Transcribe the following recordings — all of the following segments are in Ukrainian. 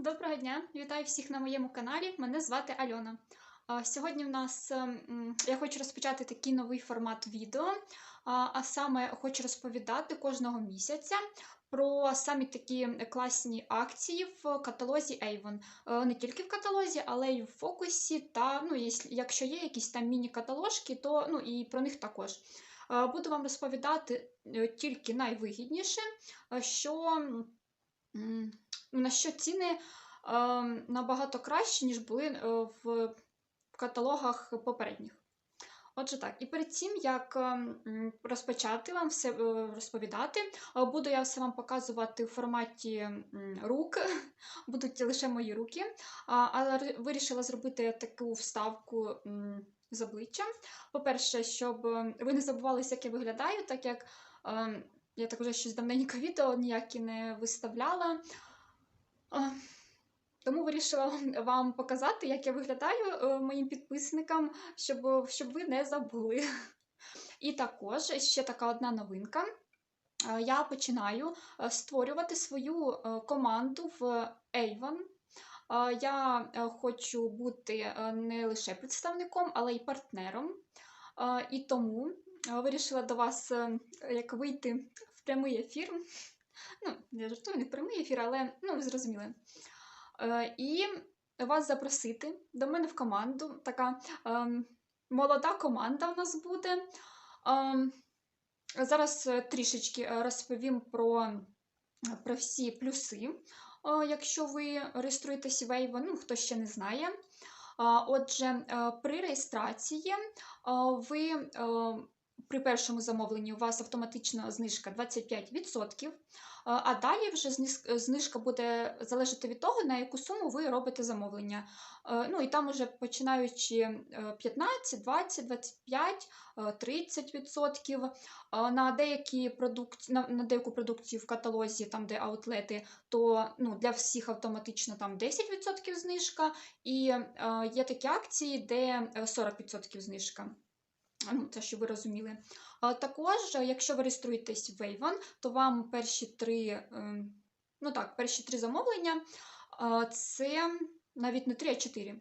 Доброго дня! Вітаю всіх на моєму каналі. Мене звати Альона. Сьогодні в нас ем, я хочу розпочати такий новий формат відео, а саме хочу розповідати кожного місяця про самі такі класні акції в каталозі Avon. Е, Не тільки в каталозі, але й в фокусі. Та ну, якщо є якісь там міні-каталожки, то ну, і про них також. Е, Буду вам розповідати е, тільки найвигідніше, що. На що ціни е, набагато кращі, ніж були е, в каталогах попередніх. Отже, так, і перед тим, як е, розпочати вам все е, розповідати, е, буду я все вам показувати в форматі рук, будуть лише мої руки. Але вирішила зробити таку вставку з обличчям. По-перше, щоб е, ви не забувалися, як я виглядаю, так як я так вже щось давненько відео ніякі не виставляла. Тому вирішила вам- показати, як я виглядаю е, моїм підписникам, щоб, щоб ви не забули. І також ще така одна новинка. Е, Я починаю е, створювати свою команду в Avon. Я хочу бути не лише представником, але й партнером. І тому вирішила до вас як вийти в прямий ефір. Ну, я жартую, не в прямий ефір, але ну, ви зрозуміли. Е, І вас запросити до мене в команду. Така ем, молода команда в нас буде. Ем, зараз трішечки розповім про, про всі плюси, е, якщо ви реєструєтесь в Avon, ну, хто ще не знає. Отже, е, при реєстрації ви при першому замовленні у вас автоматична знижка 25%, е, а далі вже знижка буде залежати від того, на яку суму ви робите замовлення. Е, Ну і там уже починаючи е, 15, 20, 25, е, 30%. Е, На, деякі продукт... на, на деяку продукцію в каталозі, там де аутлети, то ну, для всіх автоматично там 10% знижка, і е, є такі акції, де е, 40% знижка. Ну, це щоб ви розуміли. А також, е, якщо ви реєструєтесь в Avon, то вам перші три, е, ну так, перші три замовлення це навіть не три, а чотири.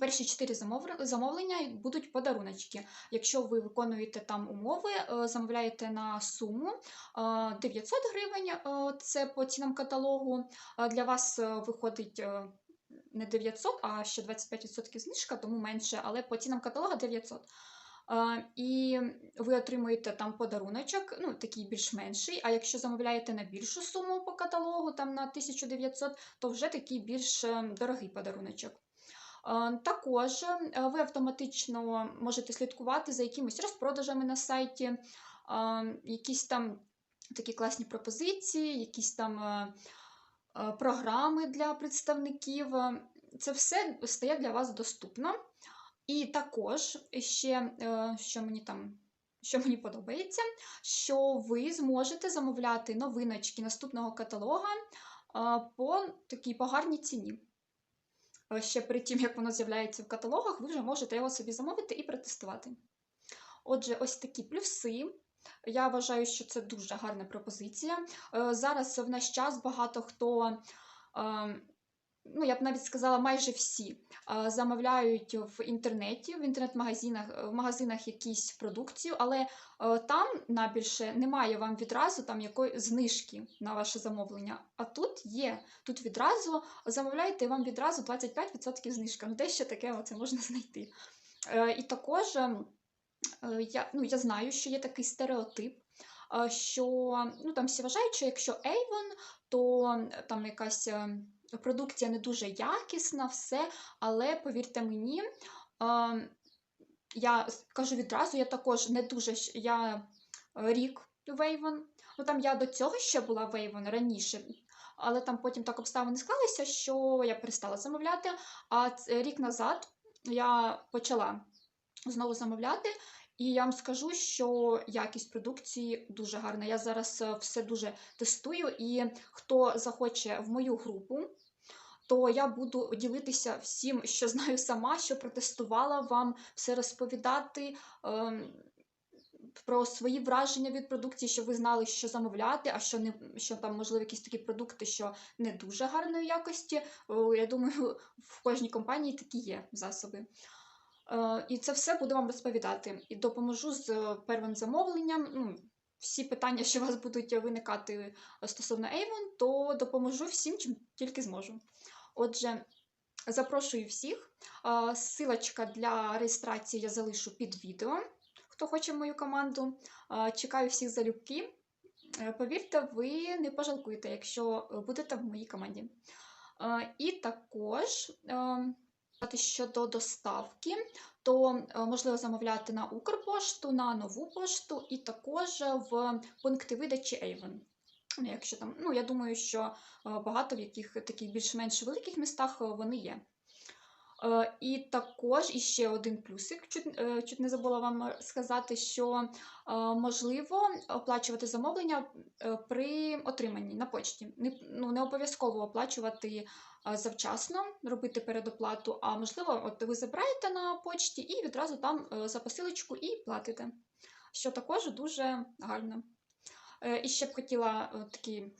Перші чотири замовлення будуть подаруночки. Якщо ви виконуєте там умови, е, замовляєте на суму е, 900 гривень, це по цінам каталогу. Для вас виходить не 900, а ще 25% знижка, тому менше, але по цінам каталога 900. І ви отримуєте там подаруночок, ну такий більш менший. А якщо замовляєте на більшу суму по каталогу, там на 1900, то вже такий більш е, дорогий подаруночок. Також е, ви автоматично можете слідкувати за якимись розпродажами на сайті, якісь там такі класні пропозиції, якісь там е, програми для представників. Це все стає для вас доступно. І також ще, е, що мені там. Що мені подобається, що ви зможете замовляти новиночки наступного каталога по такій по гарній ціні. Е, Ще перед тим, як воно з'являється в каталогах, ви вже можете його собі замовити і протестувати. Отже, ось такі плюси. Я вважаю, що це дуже гарна пропозиція. Е, Зараз в наш час багато хто, е, ну я б навіть сказала, майже всі замовляють в інтернеті, в інтернет-магазинах в магазинах якісь продукцію, але е, там набільше немає вам відразу там якої знижки на ваше замовлення. А тут є. Тут відразу замовляєте і вам відразу 25% знижка. Ну, де ще таке оце можна знайти. Е, І також е, е, я, ну, я знаю, що є такий стереотип. Що ну там всі вважають, що якщо Avon, то е, там якась е, продукція не дуже якісна, все. Але повірте мені, е, я кажу відразу, я також не дуже я е, рік в Avon. Ну там я до цього ще була в Avon раніше, але там потім так обставини склалися, що я перестала замовляти. А рік назад я почала знову замовляти. І я вам скажу, що якість продукції дуже гарна. Я зараз е, все дуже тестую, і хто захоче в мою групу, то я буду ділитися всім, що знаю сама, що протестувала вам, все розповідати. ем, про свої враження від продукції, щоб ви знали, що замовляти, а що не що там, можливо, якісь такі продукти, що не дуже гарної якості. Я думаю, в кожній компанії такі є засоби. Е, І це все буду вам розповідати. І допоможу з е, первим замовленням. Ну, всі питання, що у вас будуть виникати стосовно Avon, то допоможу всім, чим тільки зможу. Отже, запрошую всіх. Е, Силочка для реєстрації я залишу під відео. Хто хоче мою команду. Е, Чекаю всіх залюбки. Е, Повірте, ви не пожалкуєте, якщо будете в моїй команді. Е, І також е, щодо доставки, то е, можливо замовляти на Укрпошту, на нову пошту і також в пункти видачі Avon. Ну, Якщо там, ну, я думаю, що е, багато в яких таких більш-менш великих містах е, вони є. Е, І також іще один плюсик, чуть, е, чуть не забула вам сказати, що е, можливо оплачувати замовлення е, при отриманні на почті. Не, ну, не обов'язково оплачувати е, завчасно, робити передоплату, а можливо, от ви забираєте на почті і відразу там е, за посилочку і платите, що також дуже гарно. Е, І ще б хотіла е, такі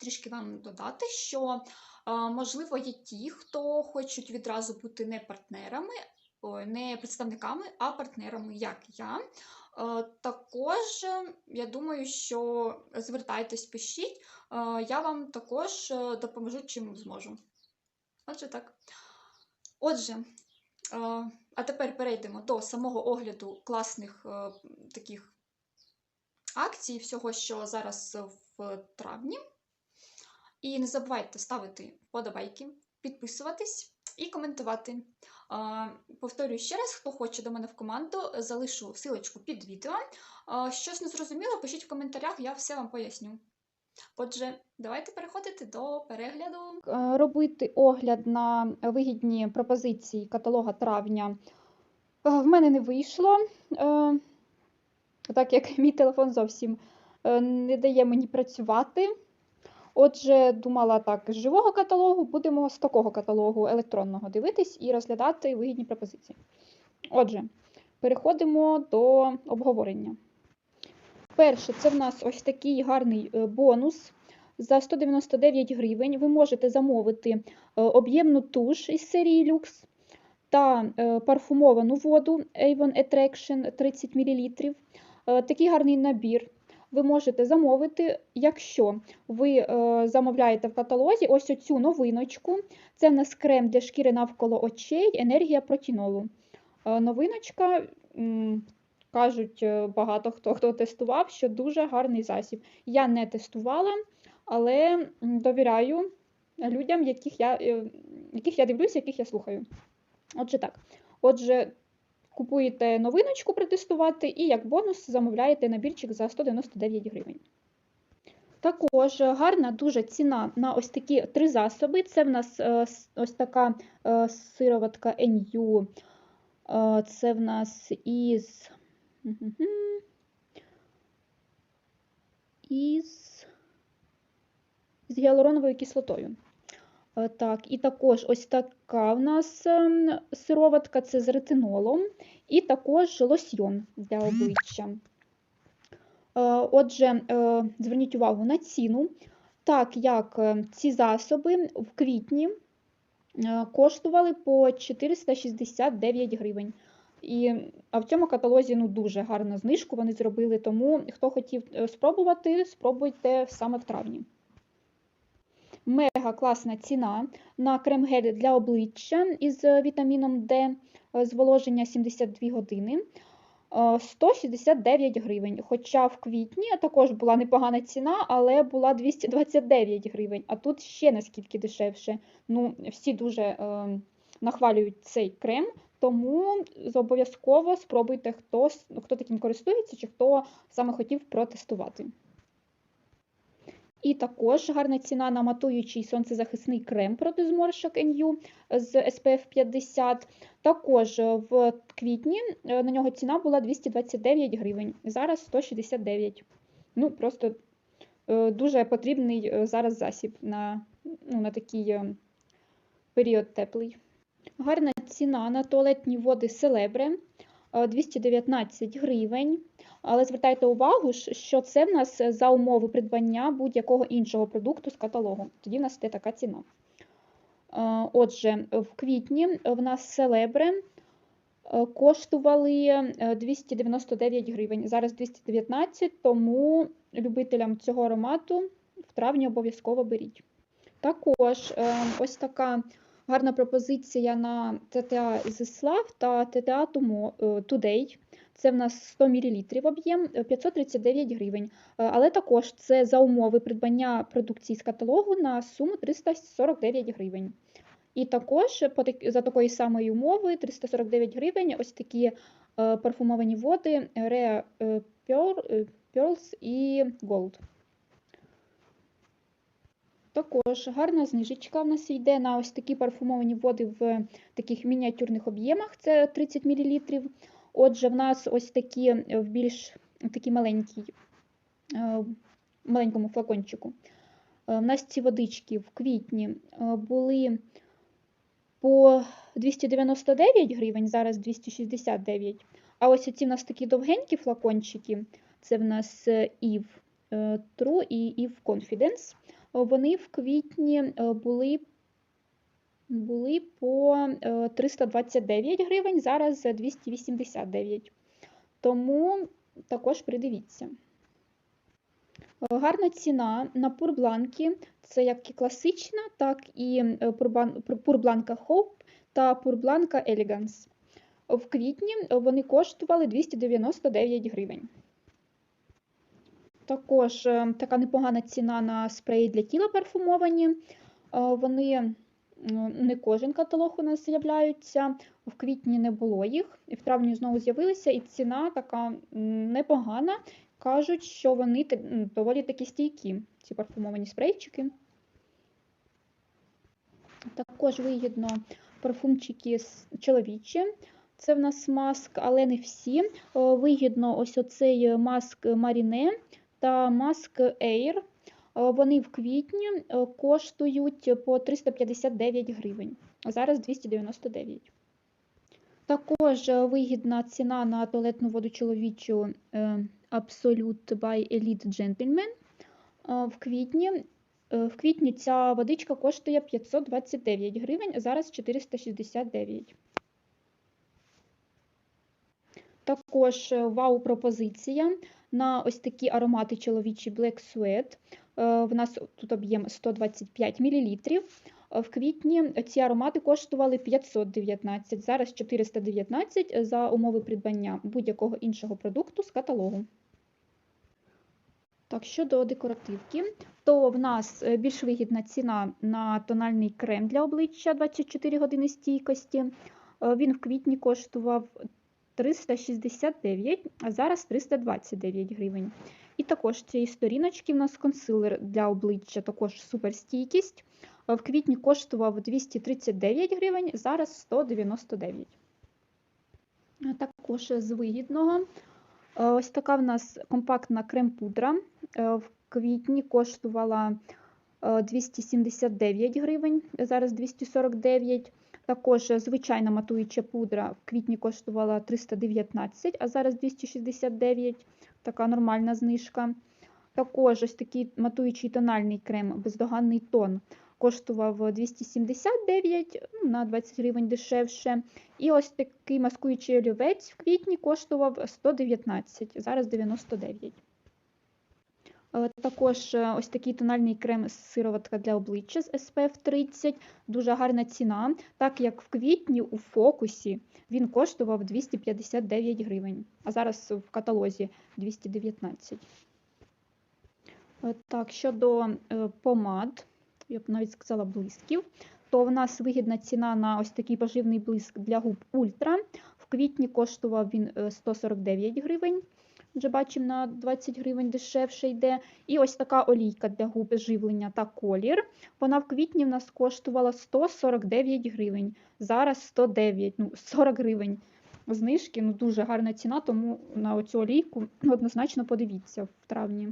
трішки вам додати, що е, можливо є ті, хто хочуть відразу бути не партнерами, не представниками, а партнерами, як я. Також я думаю, що звертайтесь, пишіть, я вам також е, допоможу, чим зможу. Отже, так. Отже, а тепер перейдемо до самого огляду класних е, таких акцій, всього, що зараз в травні. І не забувайте ставити вподобайки, підписуватись і коментувати. Повторюю ще раз, хто хоче до мене в команду, залишу силочку під відео. Щось не зрозуміло, пишіть в коментарях, я все вам поясню. Отже, давайте переходити до перегляду. Е, робити огляд на вигідні пропозиції каталога травня е, в мене не вийшло, е, так як мій телефон зовсім не дає мені працювати. Отже, думала так, з живого каталогу будемо з такого каталогу електронного дивитись і розглядати вигідні пропозиції. Отже, переходимо до обговорення. Перше, це в нас ось такий гарний е, бонус. За 199 гривень ви можете замовити е, об'ємну туш із серії Lux та е, парфумовану воду Avon Attraction 30 мл. Такий гарний набір ви можете замовити, якщо ви е, замовляєте в каталозі ось оцю новиночку. Це в нас крем для шкіри навколо очей, енергія протінолу. Е, Новиночка, кажуть е, багато хто, хто тестував, що дуже гарний засіб. Я не тестувала, але довіряю людям, яких я, яких я дивлюся, яких я слухаю. Отже, так. Отже, купуєте новиночку протестувати і як бонус замовляєте набірчик за 199 гривень. Також гарна дуже ціна на ось такі три засоби. Це в нас е, ось така е, сироватка NU. Е, Це в нас із. Із, з гіалуроновою кислотою. Е, Так, і також ось така в нас ем, сироватка це з ретинолом, і також лосьйон для обличчя. Е, Отже, е, зверніть увагу на ціну, так як ці засоби в квітні коштували по 469 гривень. І, а в цьому каталозі ну, дуже гарну знижку вони зробили, тому хто хотів спробувати, спробуйте саме в травні. Мега класна ціна на крем-гель для обличчя із вітаміном D, е, зволоження 72 години. е, 169 гривень. Хоча в квітні також була непогана ціна, але була 229 гривень, а тут ще наскільки дешевше. Ну, всі дуже е, нахвалюють цей крем, тому обов'язково спробуйте, хто, хто таким користується чи хто саме хотів протестувати. І також гарна ціна на матуючий сонцезахисний крем проти зморшок NU з SPF 50. Також в квітні е, на нього ціна була 229 гривень, зараз 169. Ну, просто е, дуже потрібний е, зараз засіб на, ну, на такий період теплий. Гарна ціна на туалетні води Селебре 219 гривень. Але звертайте увагу, що це в нас за умови придбання будь-якого іншого продукту з каталогу. Тоді в нас йде така ціна. Е, Отже, в квітні в нас селебри е, коштували е, 299 гривень. Зараз 219, тому любителям цього аромату в травні обов'язково беріть. Також е, ось така гарна пропозиція на ТТА Зислав та ТТА е, Today. Це в нас 100 мл об'єм, е, 539 гривень. Е, Але також це за умови придбання продукції з каталогу на суму 349 гривень. І також за такої самої умови 349 гривень ось такі е, парфумовані води е, е, Pearls і Gold. Також гарна знижечка в нас йде на ось такі парфумовані води в таких мініатюрних об'ємах, це 30 мл. Отже, в нас ось такі е, в більш такі маленькій, е, маленькому флакончику. Е, В нас ці водички в квітні були по 299 гривень, зараз 269. А ось оці в нас такі довгенькі флакончики, це в нас Eve True і Eve Confidence. Вони в квітні були, були по е, 329 гривень, зараз за 289. Тому також придивіться. Е, Гарна ціна на пурбланки. Це як і класична, так і е, пурбланка Hope та пурбланка Elegance. В квітні е, вони коштували 299 гривень. Також е, така непогана ціна на спреї для тіла парфумовані. Е, Вони не кожен каталог у нас з'являються. В квітні не було їх, і в травні знову з'явилися, і ціна така непогана. Кажуть, що вони доволі такі стійкі, ці парфумовані спрейчики. Також вигідно парфумчики чоловічі. Це в нас маск, але не всі. Е, Вигідно ось оцей маск Marine та маск Air. Е, Вони в квітні е, коштують по 359 гривень, а зараз 299. Також е, вигідна ціна на туалетну воду чоловічу Absolute by Elite Gentleman. В квітні, в квітні ця водичка коштує 529 гривень, а зараз 469. Також вау-пропозиція на ось такі аромати чоловічі Black Sweat. Е, В нас тут об'єм 125 мл. В квітні ці аромати коштували 519, зараз 419 за умови придбання будь-якого іншого продукту з каталогу. Так, щодо декоративки, то в нас е, більш вигідна ціна на тональний крем для обличчя 24 години стійкості. Е, Він в квітні коштував 369, а зараз 329 гривень. І також цієї сторіночки в нас консилер для обличчя, також суперстійкість. Е, В квітні коштував 239 гривень, зараз 199. Е, Також з вигідного. Е, Ось така в нас компактна крем-пудра. Е, В квітні коштувала е, 279 гривень, зараз 249. Також е, звичайна матуюча пудра в квітні коштувала 319, а зараз 269. Така нормальна знижка. Також ось такий матуючий тональний крем, бездоганний тон, коштував 279 ну, на 20 гривень дешевше. І ось такий маскуючий олівець в квітні коштував 119, зараз 99. Е, Також е, ось такий тональний крем сироватка для обличчя з SPF 30, дуже гарна ціна, так як в квітні у фокусі він коштував 259 гривень, а зараз в каталозі 219. Е, Так, щодо помад, я б навіть сказала блисків, то в нас вигідна ціна на ось такий поживний блиск для губ Ультра. В квітні коштував він е, 149 гривень. Вже бачимо, на 20 гривень дешевше йде. І ось така олійка для губ живлення та колір. Вона в квітні в нас коштувала 149 гривень. Зараз 109, ну 40 гривень знижки. Ну дуже гарна ціна, тому на оцю олійку однозначно подивіться в травні.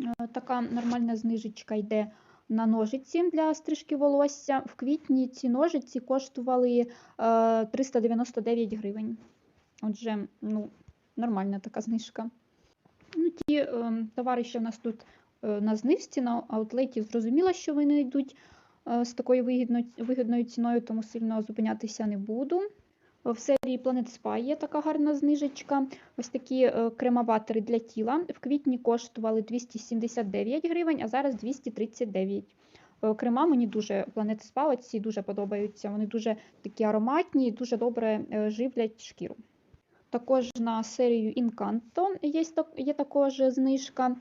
Е, Така нормальна знижечка йде на ножиці для стрижки волосся. В квітні ці ножиці коштували е, 399 гривень. Отже, ну, нормальна така знижка. Ну, ті е, товари, що в нас тут е, на знижці, на аутлеті, зрозуміло, що вони йдуть е, з такою вигідно, вигідною ціною, тому сильно зупинятися не буду. В серії Planet Spa є така гарна знижечка. Ось такі е, кремоватори для тіла. В квітні коштували 279 гривень, а зараз 239. Е, Крема мені дуже Planet Spa, оці дуже подобаються. Вони дуже такі ароматні і дуже добре е, живлять шкіру. Також на серію Incanto є, є також знижка.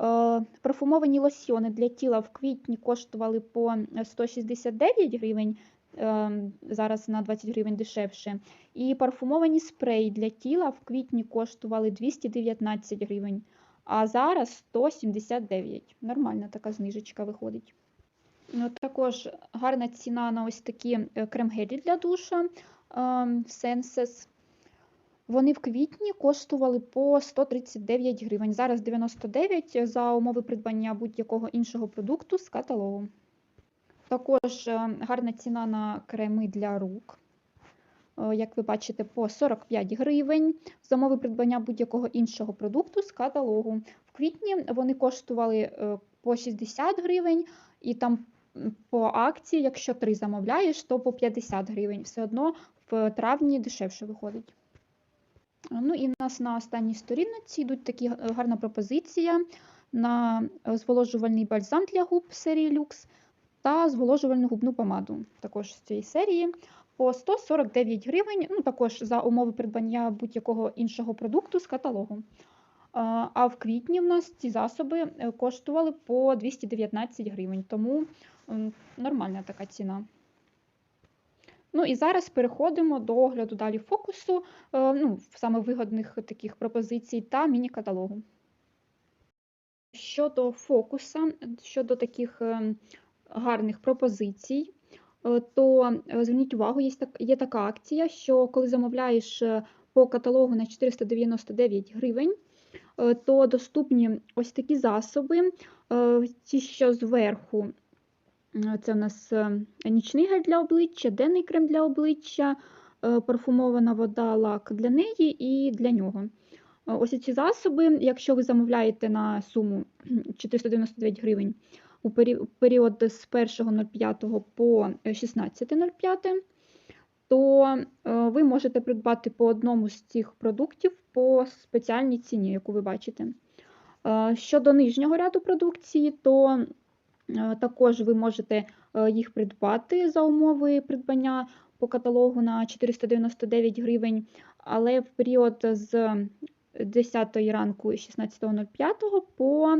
Е, Парфумовані лосьйони для тіла в квітні коштували по 169 гривень, е, зараз на 20 гривень дешевше. І парфумовані спреї для тіла в квітні коштували 219 гривень, а зараз 179. Нормальна така знижечка виходить. Ну, Також гарна ціна на ось такі е, крем-гелі для душа Senses. Вони в квітні коштували по 139 гривень. Зараз 99 за умови придбання будь-якого іншого продукту з каталогу. Також е, гарна ціна на креми для рук. Е, Як ви бачите, по 45 гривень за умови придбання будь-якого іншого продукту з каталогу. В квітні вони коштували е, по 60 гривень, і там по акції, якщо три замовляєш, то по 50 гривень. Все одно в травні дешевше виходить. Ну і в нас на останній сторінці йдуть такі гарна пропозиція на е, зволожувальний бальзам для губ серії Lux та зволожувальну губну помаду також з цієї серії по 149 гривень, ну також за умови придбання будь-якого іншого продукту з каталогу. А а в квітні в нас ці засоби е, коштували по 219 гривень, тому нормальна така ціна. Ну і зараз переходимо до огляду далі фокусу, е, ну, саме вигодних таких пропозицій та міні-каталогу. Щодо фокуса, щодо таких е, гарних пропозицій, е, то зверніть увагу, є, так, є така акція, що коли замовляєш по каталогу на 499 гривень, то доступні ось такі засоби, ті, що зверху. Е, Це у нас е, нічний гель для обличчя, денний крем для обличчя, е, парфумована вода, лак для неї і для нього. Ось ці засоби, якщо ви замовляєте на суму 499 гривень у період з 1.05 по 16.05, то ви можете придбати по одному з цих продуктів по спеціальній ціні, яку ви бачите. Щодо нижнього ряду продукції, то Також ви можете е, їх придбати за умови придбання по каталогу на 499 гривень, але в період з 10 ранку 16.05 по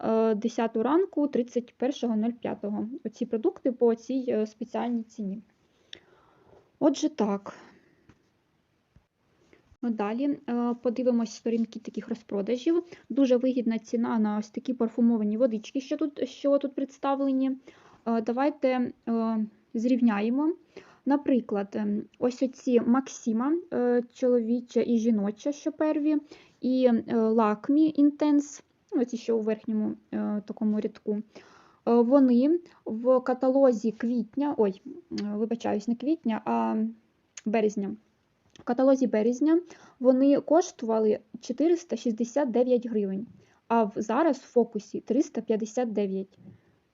е, 10 ранку 31.05. Оці продукти по цій е, спеціальній ціні. Отже, так. Ну, Далі е, подивимось сторінки таких розпродажів. Дуже вигідна ціна на ось такі парфумовані водички, що тут, що тут представлені. Е, Давайте е, зрівняємо. Наприклад, ем, ось оці Максима, е, чоловіча і жіноча, що перві, і Лакмі Intense, оці що у верхньому е, такому рядку. Е, Вони в каталозі квітня, ой, е, вибачаюсь, не квітня, а березня. В каталозі березня вони коштували 469 гривень, а зараз в фокусі 359.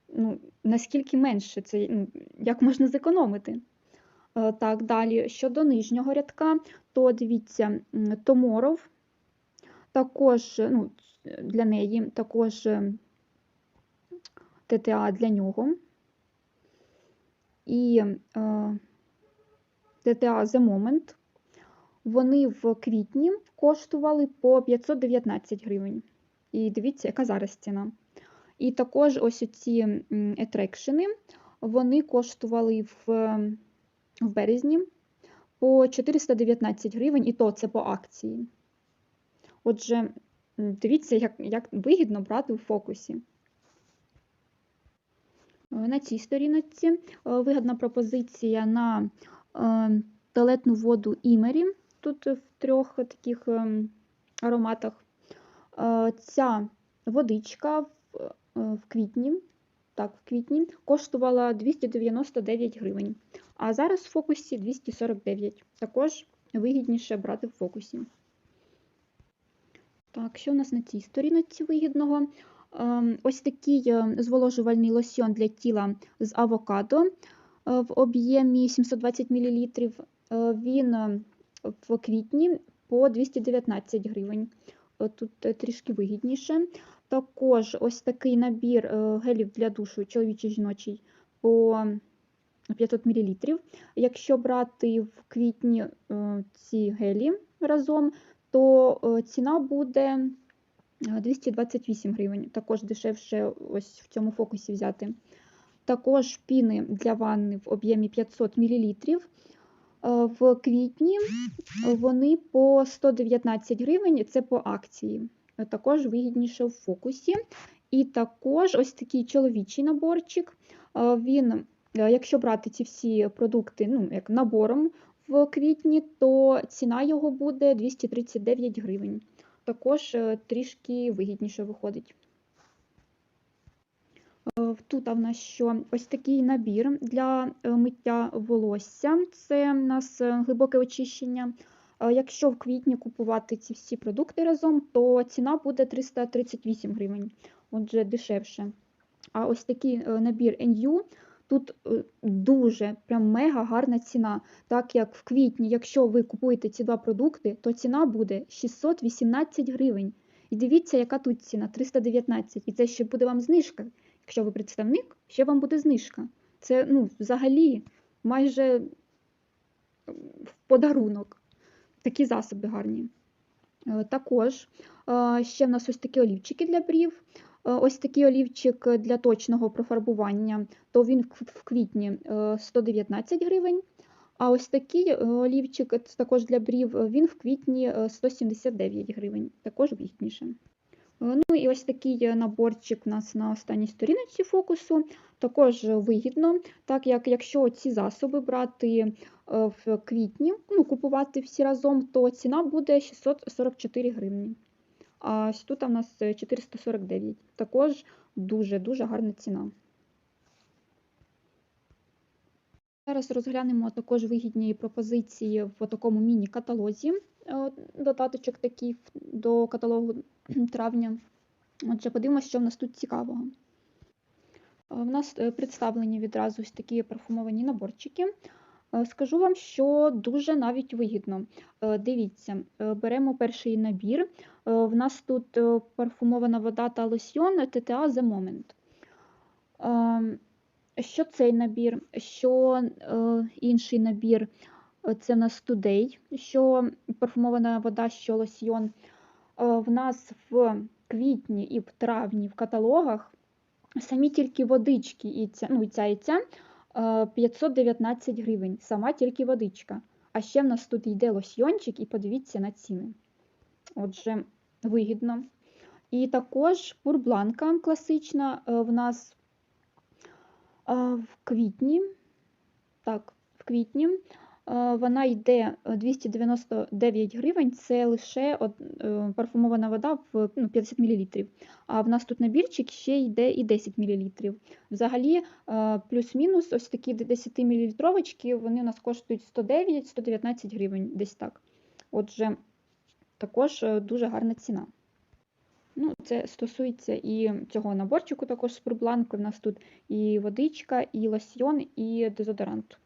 Ну, наскільки менше це, ну, як можна зекономити? Е, Так, далі щодо нижнього рядка, то дивіться, Томоров також ну, для неї, також е, ТТА для нього. І е, ТТА The Moment. Вони в квітні коштували по 519 гривень. І дивіться, яка зараз ціна. І також ось ці етрекшени, вони коштували в, в березні по 419 гривень, і то це по акції. Отже, дивіться, як, як вигідно брати у фокусі. Е, На цій сторіночці е, вигідна пропозиція на е, туалетну воду Імері. Тут в трьох таких ем, ароматах. Е, Ця водичка в, е, в квітні, так, в квітні коштувала 299 гривень, а зараз в фокусі 249. Також вигідніше брати в фокусі. Так, що у нас на цій сторіночці вигідного? Ем, Ось такий е, зволожувальний лосьон для тіла з авокадо в об'ємі 720 мл. Він в квітні по 219 гривень. Е, Тут е, трішки вигідніше. Також ось такий набір е, гелів для душу чоловічий жіночий по 500 мл. Якщо брати в квітні ці гелі разом, то ціна буде е, 228 гривень. Також дешевше ось в цьому фокусі взяти. Також піни для ванни в об'ємі 500 мл. В квітні вони по 119 гривень, це по акції. Е, Також вигідніше в фокусі. І також ось такий чоловічий наборчик. Е, Він, е, якщо брати ці всі продукти ну, як набором в квітні, то ціна його буде 239 гривень. Також е, трішки вигідніше виходить. Е, Тут в нас що ось такий набір для е, миття волосся. Це в нас е, глибоке очищення. Якщо в квітні купувати ці всі продукти разом, то ціна буде 338 гривень, отже, дешевше. А ось такий набір NU, тут дуже прям мега гарна ціна. Так як в квітні, якщо ви купуєте ці два продукти, то ціна буде 618 гривень. І дивіться, яка тут ціна 319. І це ще буде вам знижка. Якщо ви представник, ще вам буде знижка. Це ну, взагалі майже в подарунок. Такі засоби гарні. Е, Також е, ще в нас ось такі олівчики для брів. Е, Ось такий олівчик для точного профарбування, то він в квітні е, 119 гривень. А ось такий олівчик також для брів, він в квітні е, 179 гривень, також вигідніше. Е, Ну і ось такий наборчик у нас на останній сторіночці фокусу. Також вигідно, так як якщо ці засоби брати е, в квітні, ну, купувати всі разом, то ціна буде 644 гривні. А ось тут у нас е, 449. Також дуже-дуже гарна ціна. Зараз розглянемо також вигідні пропозиції в такому міні-каталозі. Е, Додаточок такий до каталогу травня. Отже, подивимося, що в нас тут цікавого. Е, В нас е, представлені відразу ось такі парфумовані наборчики. Скажу вам, що дуже навіть вигідно. Дивіться, беремо перший набір. В нас тут парфумована вода та лосьйон TTA The Moment. Ем, Що цей набір, що інший набір це в нас Today, що парфумована вода, що лосьйон. Е, В нас в квітні і в травні в каталогах самі тільки водички, і ця, ну, і ця, і ця е, 519 гривень, сама тільки водичка. А ще в нас тут йде лосьйончик, і подивіться на ціни. Отже, вигідно. І також пурбланка класична е, в нас е, в квітні. Так, в квітні е, вона йде е, 299 гривень, це лише е, парфумована вода в ну, 50 мл. А в нас тут набірчик ще йде і 10 мл. Взагалі, е, плюс-мінус, ось такі 10 мл, вони у нас коштують 109-119 гривень, десь так. Отже, також е, дуже гарна ціна. Ну, це стосується і цього наборчику, також з пурбланкою. У нас тут і водичка, і лосьйон, і дезодорант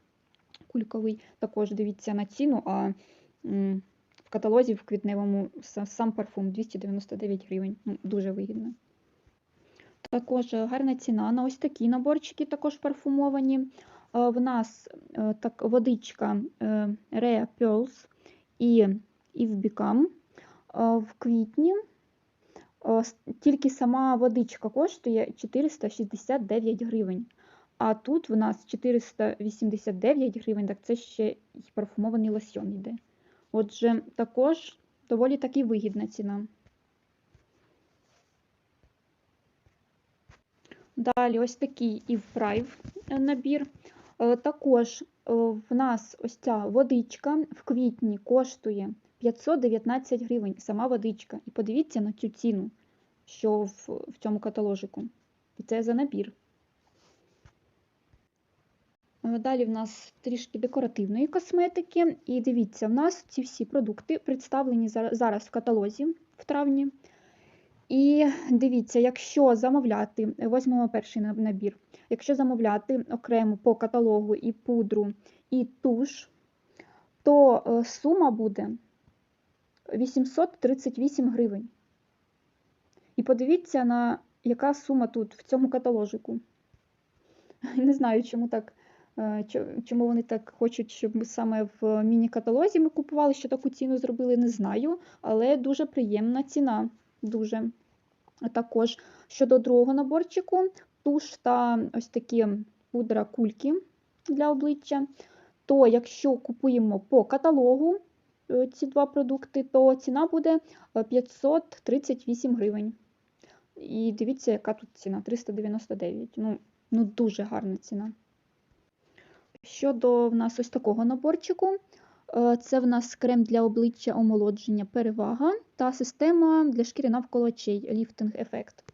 кульковий. Також дивіться на ціну, а в каталозі в квітневому сам парфум 299 гривень. Ну, Дуже вигідно. Також е, гарна ціна на ось такі наборчики, також парфумовані. Е, В нас е, так, водичка Rhea Pearls і Eve Become в квітні. Тільки сама водичка коштує 469 гривень. А тут в нас 489 гривень, так це ще й парфумований лосьон йде. Отже, також доволі таки вигідна ціна. Далі ось такий Prime е, набір. Е, Також е, в нас ось ця водичка в квітні коштує 519 гривень, сама водичка. І подивіться на цю ціну, що в, в цьому каталожику. І це за набір. Е, Далі в нас трішки декоративної косметики. І дивіться, в нас ці всі продукти представлені зар- зараз в каталозі в травні. І дивіться, якщо замовляти, візьмемо перший набір. Якщо замовляти окремо по каталогу і пудру, і туш, то е, сума буде 838 гривень. І подивіться, на яка сума тут в цьому каталожику. Не знаю, чому так. Е, чо- Чому вони так хочуть, щоб ми саме в міні-каталозі ми купували, що таку ціну зробили, не знаю. Але дуже приємна ціна. Дуже. Також щодо другого наборчику, туш та ось такі пудра кульки для обличчя. То якщо купуємо по каталогу е, ці два продукти, то ціна буде е, 538 гривень. І дивіться, яка тут ціна 399. Ну, ну дуже гарна ціна. Щодо в нас ось такого наборчику, е, це в нас крем для обличчя омолодження перевага та система для шкіри навколо очей ліфтинг ефект.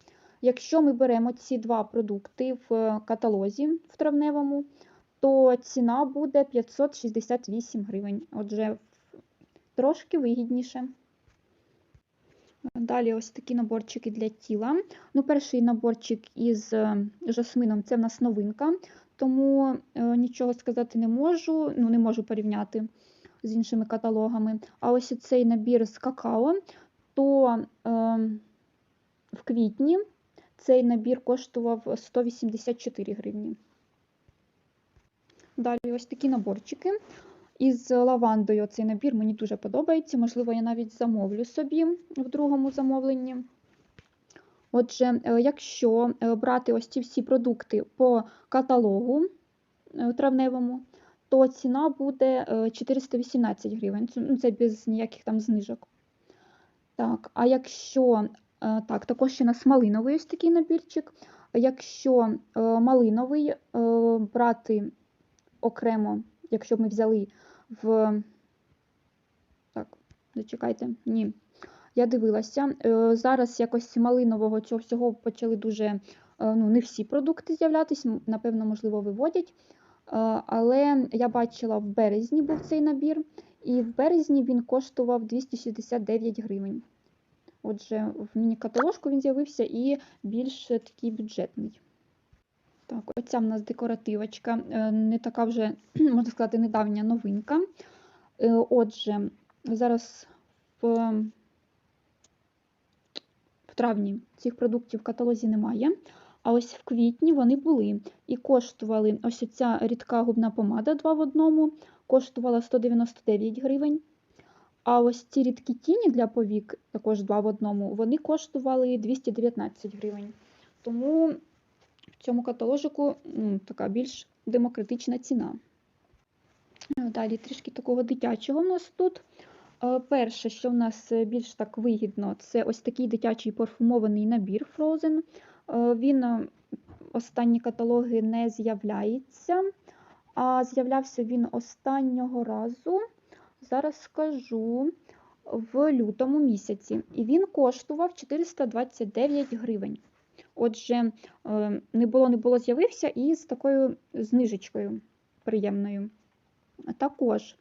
Якщо ми беремо ці два продукти в каталозі в травневому, то ціна буде 568 гривень. Отже, трошки вигідніше. Далі ось такі наборчики для тіла. Ну, перший наборчик із е, жасмином це в нас новинка, тому е, нічого сказати не можу, ну не можу порівняти з іншими каталогами. А ось цей набір з какао, то е, в квітні цей набір коштував 184 гривні. Далі ось такі наборчики. Із лавандою цей набір мені дуже подобається. Можливо, я навіть замовлю собі в другому замовленні. Отже, е, якщо е, брати ось ці всі продукти по каталогу е, травневому, то ціна буде е, 418 гривень. Це, ну, без ніяких там знижок. Так, а якщо так, також ще у нас малиновий ось такий набірчик. Якщо малиновий брати окремо, якщо ми взяли в. Так, зачекайте, ні. Я дивилася. е, Зараз якось малинового цього всього почали дуже, е, ну, не всі продукти з'являтися, напевно, можливо, виводять. Е, Але я бачила в березні був цей набір, і в березні він коштував 269 гривень. Отже, в міні-каталожку він з'явився і більш такий бюджетний. Так, оця в нас декоративочка, не така вже, можна сказати, недавня новинка. Отже, зараз в, в травні цих продуктів в каталозі немає. А ось в квітні вони були і коштували ось ця рідка губна помада 2 в одному, коштувала 199 гривень. А ось ці рідкі тіні для повік, також 2 в одному, вони коштували 219 гривень. Тому в цьому каталожику ну, така більш демократична ціна. Далі трішки такого дитячого в нас тут. Е, Перше, що в нас е, більш так вигідно, це ось такий дитячий парфумований набір Frozen. Е, Він останні каталоги не з'являється, а з'являвся він останнього разу, зараз скажу, в лютому місяці. І він коштував 429 гривень. Отже, не було, не було, з'явився і з такою знижечкою приємною. Також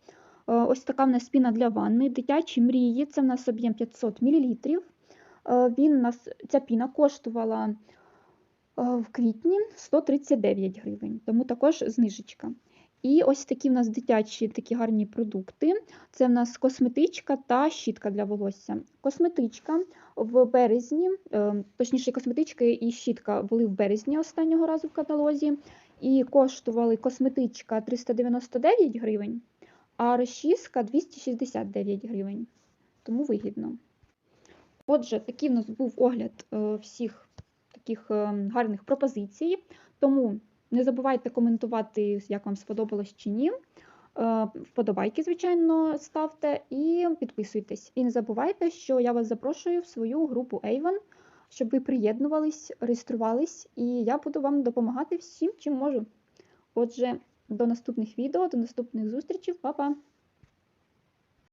ось така в нас піна для ванни, дитячі мрії, це в нас об'єм 500 мл. Він у нас, ця піна коштувала е, в квітні 139 гривень, тому також знижечка. І ось такі в нас дитячі такі гарні продукти. Це в нас косметичка та щітка для волосся. Косметичка в березні, е, точніше, косметичка і щітка були в березні останнього разу в каталозі, і коштували косметичка 399 гривень, а розчіска 269 гривень. Тому вигідно. Отже, такий в нас був огляд е, всіх таких е, гарних пропозицій. Тому не забувайте коментувати, як вам сподобалось чи ні. Е, Вподобайки, звичайно, ставте і підписуйтесь. І не забувайте, що я вас запрошую в свою групу Avon, щоб ви приєднувались, реєструвались, і я буду вам допомагати всім, чим можу. Отже, до наступних відео, до наступних зустрічей, Па-па!